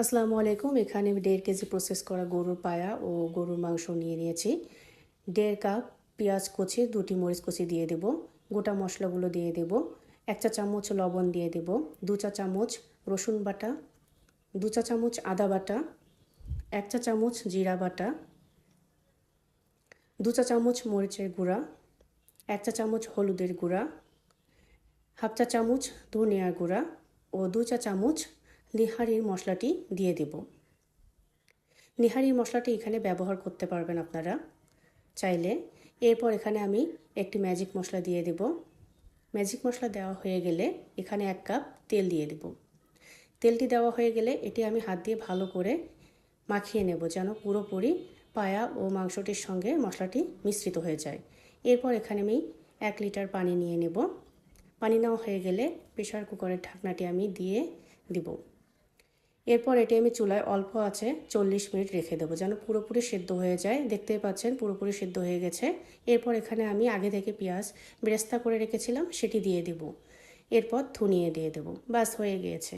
আসসালামু আলাইকুম। এখানে দেড় কেজি প্রসেস করা গরুর পায়া ও গরুর মাংস নিয়ে নিয়েছি। দেড় কাপ পেঁয়াজ কুচি, দুটি মরিচ কুচি দিয়ে দেব। গোটা মশলাগুলো দিয়ে দেব। এক চা চামচ লবণ দিয়ে দেব। দু চা চামচ রসুন বাটা। দু চা চামচ আদা বাটা। এক চা চামচ জিরা বাটা। দু চা চামচ মরিচের গুঁড়া। এক চা চামচ হলুদের গুঁড়া। হাফ চা চামচ ধনিয়ার গুঁড়া ও দু চা চামচ নিহারির মশলাটি দিয়ে দেব। নিহারির মশলাটি এখানে ব্যবহার করতে পারবেন আপনারা চাইলে। এরপর এখানে আমি একটি ম্যাজিক মশলা দিয়ে দেব। ম্যাজিক মশলা দেওয়া হয়ে গেলে এখানে এক কাপ তেল দিয়ে দেব। তেলটি দেওয়া হয়ে গেলে এটি আমি হাত দিয়ে ভালো করে মাখিয়ে নেব যেন পুরোপুরি পায়া ও মাংসটির সঙ্গে মশলাটি মিশ্রিত হয়ে যায়। এরপর এখানে আমি এক লিটার পানি নিয়ে নেব। পানি নেওয়া হয়ে গেলে প্রেশার কুকারের ঢাকনাটি আমি দিয়ে দিব। এরপর এটি আমি চুলায় অল্প আছে চল্লিশ মিনিট রেখে দেবো, যেন পুরোপুরি সেদ্ধ হয়ে যায়। দেখতেই পাচ্ছেন, পুরোপুরি সেদ্ধ হয়ে গেছে। এরপর এখানে আমি আগে থেকে পেঁয়াজ বেরেস্তা করে রেখেছিলাম, সেটি দিয়ে দেব। এরপর ধুনিয়ে দিয়ে দেবো। বাস হয়ে গিয়েছে।